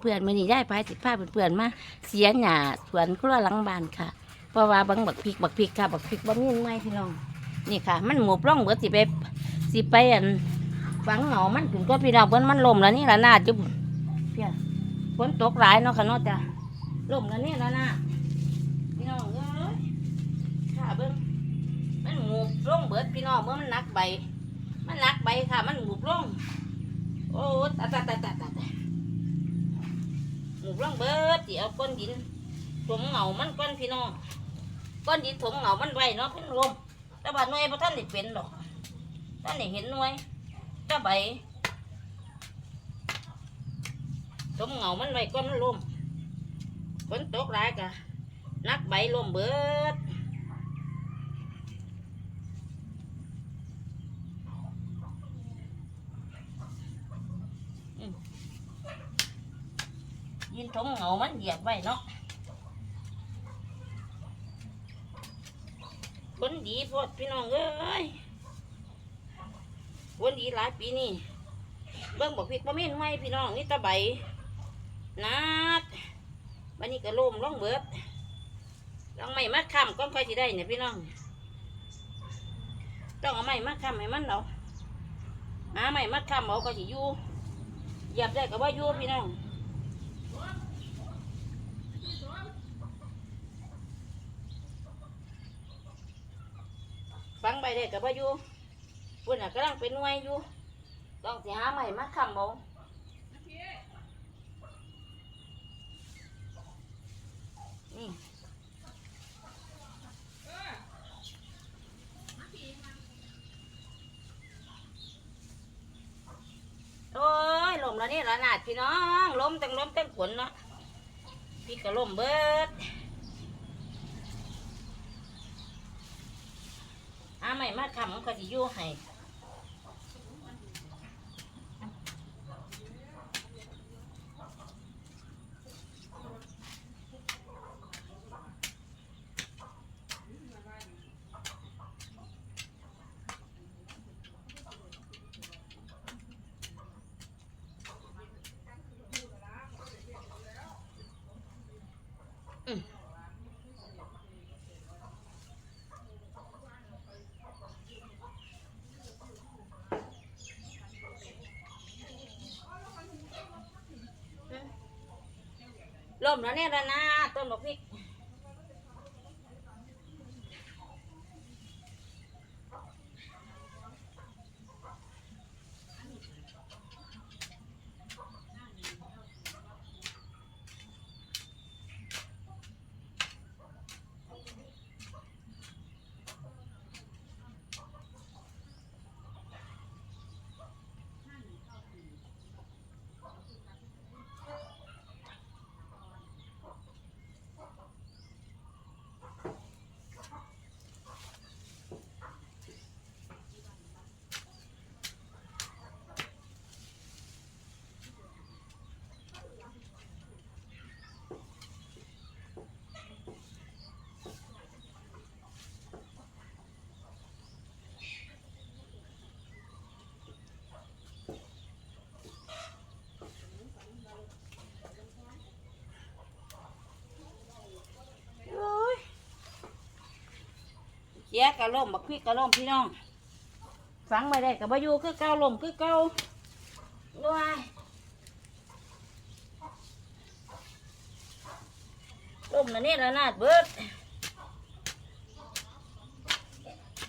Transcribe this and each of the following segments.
เพื่อนๆมื้อนี้ย้ายไปสิพาเพื่อนๆมาเสียหญ้าสวนครัวหลังบ้านค่ะ เพราะว่าบางบักพริกบักพริกค่ะบักพริกบ่มีไหมพี่น้องนี่ค่ะ มันหมูปล้องเบิดสิไปสิไปอันฝังเหงามันถึงก็พี่น้องเพิ่นมันลมแล้วนี่ละนาจุบเพียฝนตกหลายเนาะค่ะเนาะจ้ะลมแล้วนี่ละนาพี่น้องเอ้ยค่ะเบิ่งมันหมูปล้องเบิดพี่น้องเมื่อมันนักใบ มันนักใบค่ะ มันหมูปล้องโอ้ตายตายตายตายตา ยหมูร่องเบิดที่เอาก้อนดินถมเหงามันก้อนพี่น้องก้อนดินถมเหงามันไว้เนาะเพิ่นลมแต่ว่าหน่วยพระท่านได้เป็นหรอกท่านได้เห็นหน่วยแต่ใบถมเหงามันไว้ก้อนมันลมฝนตกหลายกะนักใบรวมเบิด ยินถมเหงามันเหยียบไว้เนาะฝนดีโพดพี่น้องเอ้ยฝนดีหลายปีนี่เบิ่งบอกพริกบ่มีหน่วยพี่น้องนี่ตะใบนักวันนี้ก็ล่มร่องเบิดลองไม่มาค้ำก้อนค่อยสิได้เนี่ยพี่น้อง ต้องเอาไม้มาค้ำให้มันเนาะหาไม้มาค้ำเอาก็สิอยู่เหยียบได้ก็ว่าอยู่พี่น้อง ฟังไปได้กับว่าอยู่ปุ่นน่ะกำลังเป็นหน่วยอยู่ต้องสิหาใหม่มาคำเอานี่โอ้ยลมแล้วนี่ละนาดพี่น้องล้มตั้งล้มตั้งฝนเนาะพี่ก็ล้มเบิด อาไม่มาคำมันก็สิอยู่ให้ล่ มแล้วเนี่ยละนะต้นบักพริก เสียกะล่มบักพริกกะล่มพี่น้องฟังไม่ได้กับายูคือเก่าล่มคือเก่าด้วยล่มนะนี่ละนาดเบิด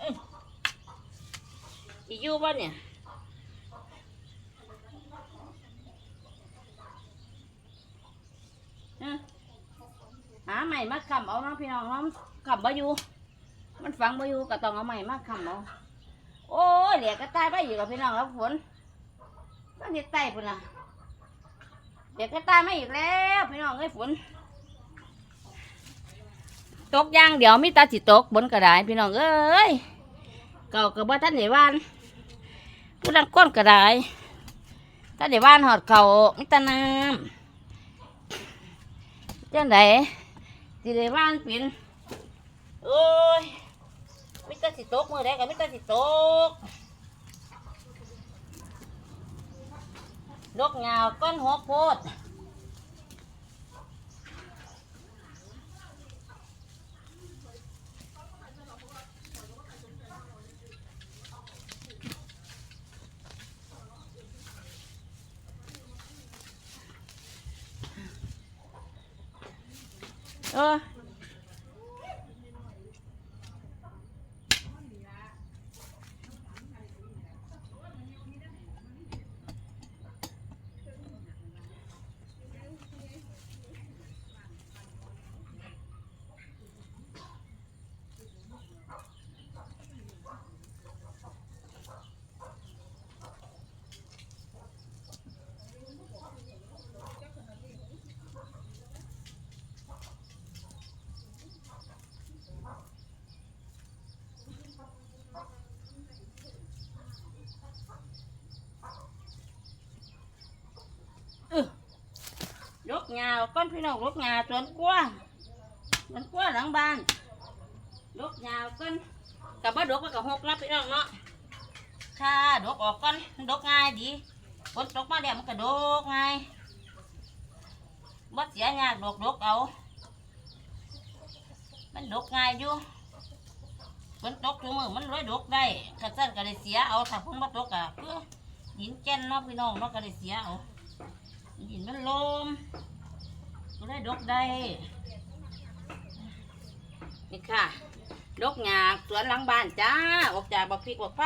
อื้อยู่บ้านเนี่ยหาใหม่มาคำเอาเนาะพี่น้องเนาะคำบ่อยู่ มันฟังบ่อยู่ก็ต้องเอาใหม่มาคำเอาโอ้ยเหลียก็ตายไปอยู่กับพี่น้องครับฝนต้องเห็ดไตพุ่นน่ะเหลียกก็ตายไม่อีกแล้วพี่น้องเอ้ยฝน ตกย่างเดี๋ยวมีตาสิตกบนกระดายพี่น้องเอ้ยเก่ากับว่าท่านเดวานผู้ดังก้นกระดายท่านเดวานหอดเขามิตรน้ำจังไดสิเดวานเป็นโอ้ย แต่สิตกมือแด้ก็มิแต่สิตกลกเงาก้อนหัวโพดเออ กงาก้อนพี่น้องลกงาสวนกล้วยสวนกล้วยหลังบ้านลกงาก้อนกับบ้าดกมันกับหกนะพี่น้องเนาะค่ะดกออกก้อนดกง่ายดีฝนตกมาแล้วมันก็ดกง่ายบ่เสียยากดกดกเอา มันดกง่ายอยู่ฝนตกทุกมือมันร้อยดกได้กระสั้นก็ได้เสียเอาถ้าฝนบ่ตกอะคือดินแก่นเนาะพี่น้องเนาะก็ได้เสียเอาดินมันลมก็ ได้ดกได้ นี่ค่ะ ดกหยากสวนหลังบ้านจ้า ออกจากบักพริกบักไฟ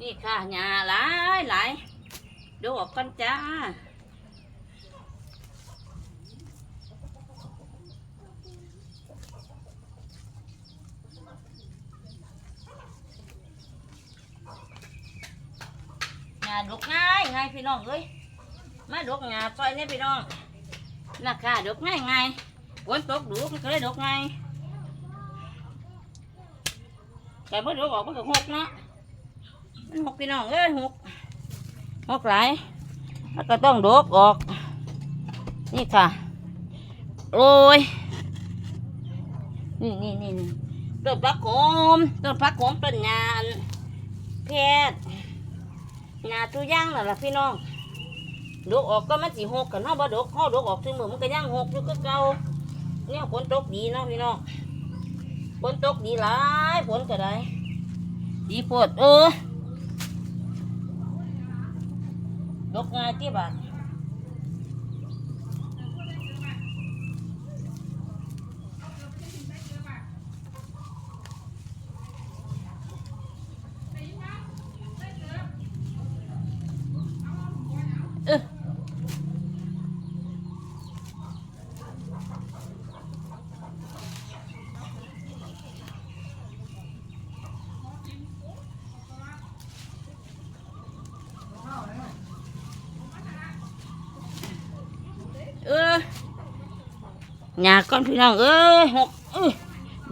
นี่ค่ะ หลายหลายดูออกกันจ้างาดกง่ายง่ายพี่น้องเอ้ยมาดกงาซอยเนี่ยพี่น้องราคาดกง่ายง่ายฝนตกดูมันก็เลยดกง่ายแต่เมื่อดกออกมันก็หกเนาะ หกพี่น้องเอ้ยหกหกหลายแล้วก็ต้องดกออก นี่ค่ะ โอ้ย นี่นี่นี่ต้นผักโขมต้นผักโขมต้นยานเพชรงาตัวย่างน่ะล่ะพี่น้องดกออกก็มันสีหกกันเนาะบ่ดกเฮาดกออกถึงมือมันก็ย่างหกอยู่คือเก่าเนี่ยฝนตกดีเนาะพี่น้องฝนตกดีหลายฝนก็ได้ดีโพดเออ ดกง่ายที่บ้าน หยาก้อนพี่น้องเอ้ยหกเอ้ย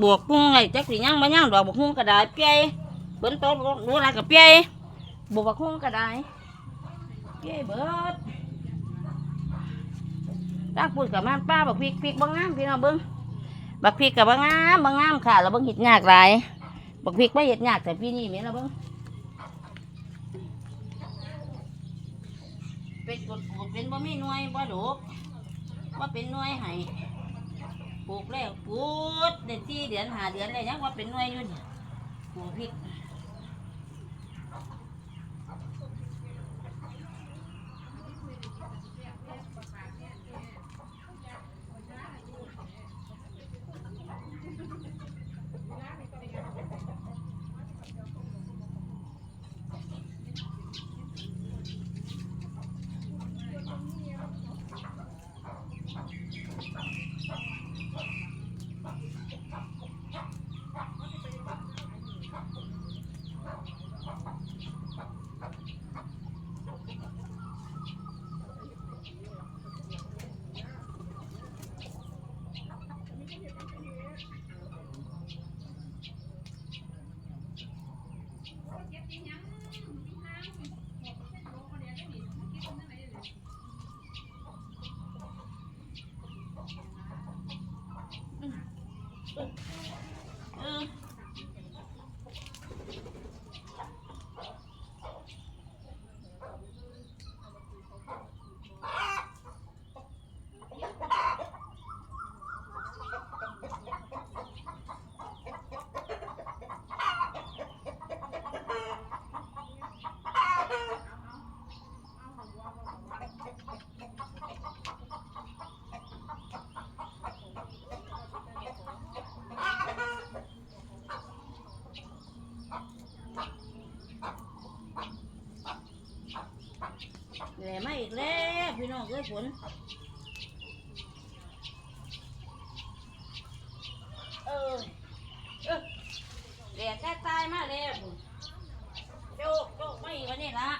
บวกกุ้งไงจักสิย่างมาย่างดอกบวกหุ้งกระดาษเปียเบิ้นโต๊ะรู้อะไรกับเปียบวกหุ้งกระดาษเปียเบิดตากพูดกับมันป้าบักพริกพริกบางงามพี่น้องเบิ้งบักพริกกับบางงามบางงามค่ะเราเบิ้งเห็ดยากหลายบักพริกไม่เห็ดยากแต่พี่นี่เหม็นเราเบิ้งเป็นกดเป็นบ่มีหน่วยบ่ดกว่าเป็นหน่วยให้ ปลูกแล้วปลูกได้ที่เดือนหาเดือนเลยยังว่าเป็นหน่วยอยู่เนี่ยปลูกพริก แล้วพี่น้องเอ้ยฝนเออเออแหล่ใกล้ตายมาแล้วโจกโจกไม่อีกวันนี้ละ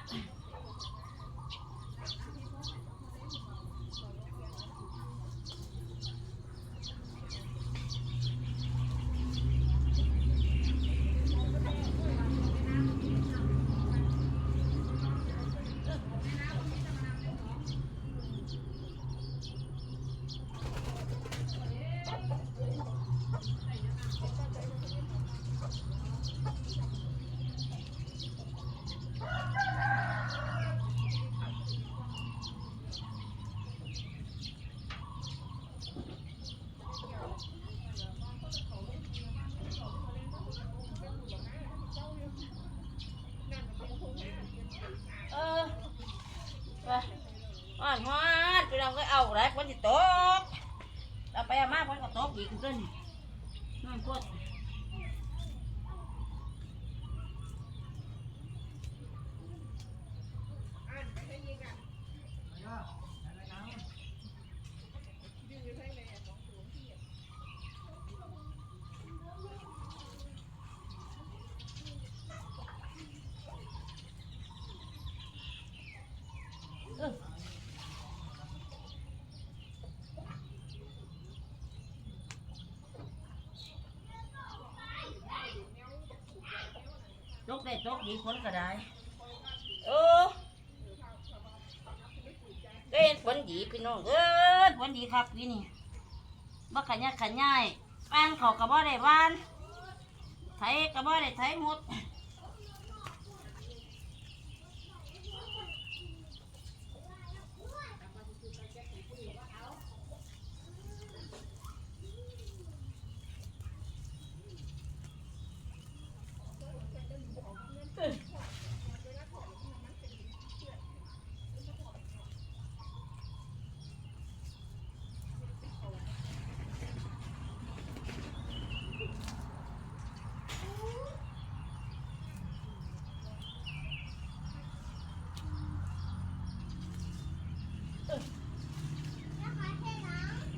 เออไปอ่อนฮอ นพี่น้องก็เอาไรฝนจะตกเราไปเอามาฝนก็ตกอีกขึ้นนั่นพวก ตก ได้ตกดีฝนก็ได้เออได้เห็นฝนดีพี่น้องเอ้ยฝนดีครับพี่นี่บ่ขยันขยายบ้านเขาก็บ่ได้บ้านไถก็บ่ได้ไถหมด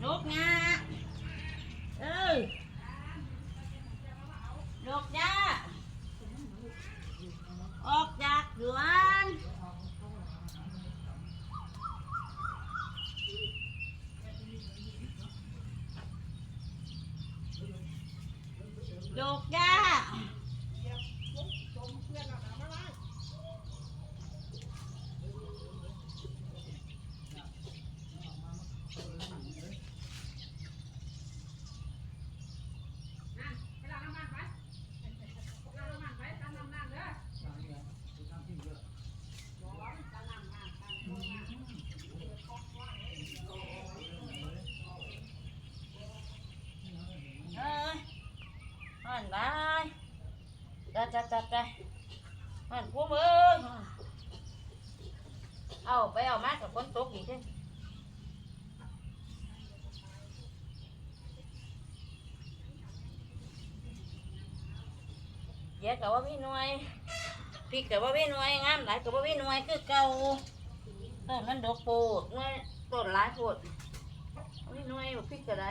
ลูกงาเอ้ยลูกยาออกจากเรือนลูกยาเอ้ย อนบายจัดจัดจัดไปอ่อนพวกมึงเอาไปเอามากับคนตกอีกเด้อเดี๋ยวกับว่าพี่หน่วยพริกกับว่าพี่หน่วยงามหลายกับว่าพี่หน่วยคือเก่าต้นมันดอกโปดหน่วยต้นหลายโปดพี่หน่วยบอกพริกก็ได้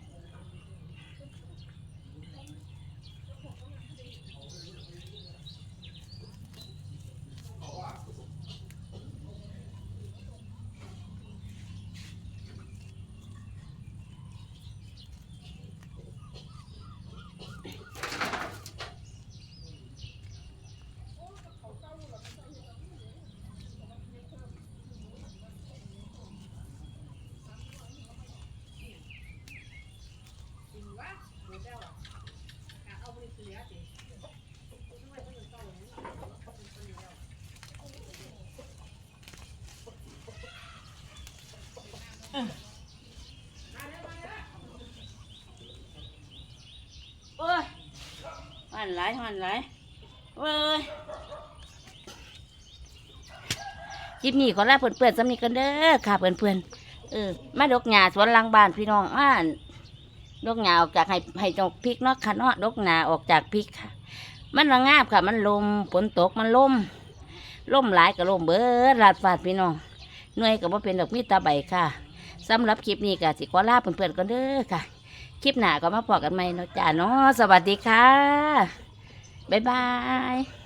โอ้ยหันไหลหันไหลเว้ยคลิปนี้ขอลาเพื่อนๆสำนีกันเด้อค่ะเพื่อนๆเออมาดกหญ้าสวนหลังบ้านพี่น้องอ่านดกหนาออกจากให้ให้ดอกพริกเนาะค่ะเนาะดกหนาออกจากพริกค่ะ มันระงาบค่ะ มันลมฝนตกมันลมลมหลายก็ลมเบิดลาดฟาดพี่น้องหน่วยก็บ่เป็นดอกมีตาใบค่ะ สำหรับคลิปนี้ก็สิขอลาเพื่อนๆกันเด้อค่ะ คลิปหน้าก็มาพอกันใหม่เนาะจ้าเนาะสวัสดีค่ะ บ๊ายบาย